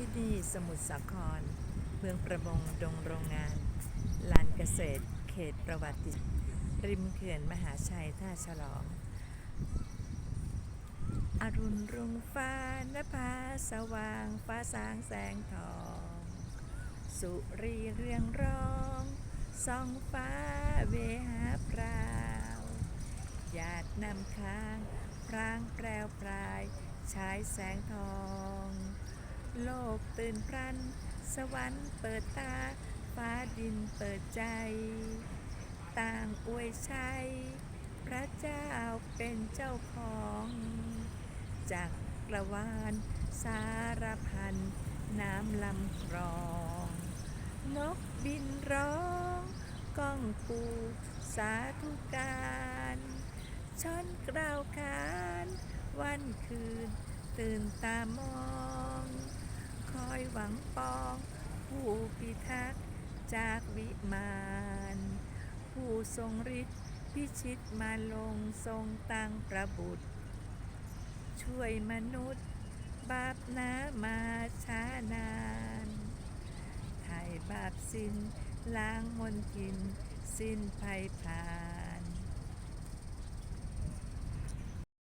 ที่ดีสมุทรสาคร เมืองประมงดงโรงงาน ลานเกษตร เขตประวัติ ริมเขื่อนมหาชัยท่าฉลอง อรุณรุ่งฟ้านภาสว่าง ฟ้าสางแสงทอง สุรีเรืองรองส่องฟ้าเวหาพราวหยาดนำค้างพรางแปรวปลายฉายแสงทอง กตื่นพรัน สวรรค์เปิดตา ฟ้าดินเปิดใจ ต่างอวยชัย พระเจ้าเป็นเจ้าของจากกระวานสารพัน น้ำลำคลอง นกบินร้องก้องปูสาธุการช้อนกล่าวขาน วันคืนตื่นตามอง อยหวังปองผู้พิทักษ์จากวิมานผู้ทรงฤทธิ์พิชิตมาลงทรงตั้งประบุตร ช่วยมนุษย์ บาปนามาช้านานไถ่บาปสิ้นล้างมนทิน สิ้นภัยผ่าน